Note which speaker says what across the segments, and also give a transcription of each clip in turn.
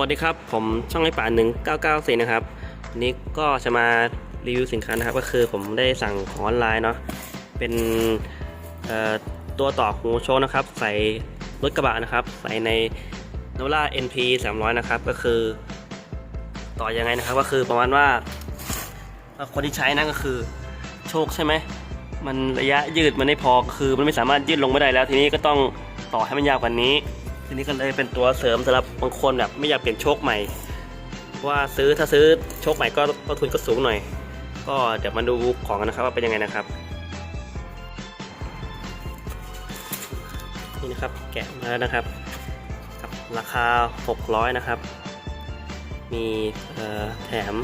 Speaker 1: วัสดีครับ ผมช่องไอป่าหนึ่งเก้าเก้าสี่นะครับวันนี้ก็จะมารีวิวสินค้านะครับก็คือผมได้สั่งของออนไลน์เนาะเป็นตัวต่อหูโชว์นะครับ ใส่รถกระบะนะครับ ใส่ในโนล่า NP 300 นะครับ ก็คือ ต่อยังไงนะครับ ก็คือประมาณว่า คนที่ใช้นั่นก็คือโชคใช่ไหมมันระยะยืดมันไม่พอคือมันไม่สามารถยืดลงไม่ได้แล้ว ทีนี้ก็ต้องต่อให้มันยาวกว่านี้ ทีนี้ก็เลยเป็นตัวเสริมสำหรับบางคนแบบไม่อยากเปลี่ยนโชคใหม่เพราะว่าซื้อถ้าซื้อโชคใหม่ก็ต้นทุนก็สูงหน่อย ก็เดี๋ยวมาดูของกันนะครับว่าเป็นยังไงนะครับนี่นะครับแกะมาแล้วนะครับกับราคา 600 นะครับ มีแถม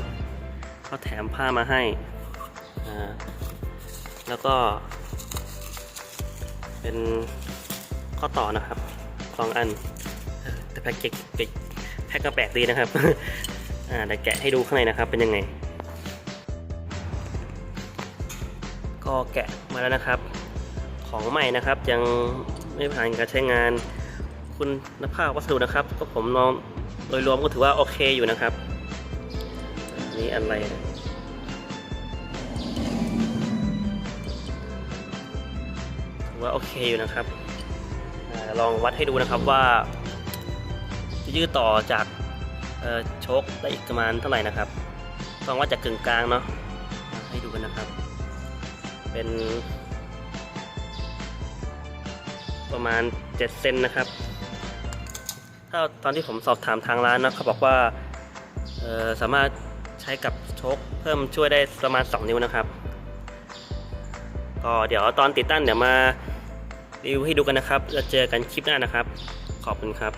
Speaker 1: เขาแถมผ้ามาให้แล้วก็เป็นข้อต่อนะครับ สองอันแต่แพ็กเกจแพ็กก็แปลกดีนะครับอ่าเดี๋ยวแกะให้ดูข้างในนะครับ เป็นยังไง ก็แกะมาแล้วนะครับ ของใหม่นะครับ ยังไม่ผ่านการใช้งาน คุณภาพวัสดุนะครับ ก็ผมลองโดยรวมก็ถือว่าโอเคอยู่นะครับนี่อะไรถือว่าโอเคอยู่นะครับ ลองวัดให้ดูนะครับว่า จะยืดต่อจากโชคได้อีกประมาณเท่าไหร่นะครับ ต้องวัดจากกึ่งกลางเนาะอ่าให้ดูกันนะครับ เป็น ประมาณ7เซนนะครับ ถ้าตอนที่ผมสอบถามทางร้านนะเขาบอกว่าสามารถใช้กับโชคเพิ่มช่วยได้ประมาณ 2 นิ้วนะครับ ก็เดี๋ยวตอนติดตั้งเดี๋ยวมา รีวิวให้ดูกันนะครับ แล้วเจอกันคลิปหน้านะครับ ขอบคุณครับ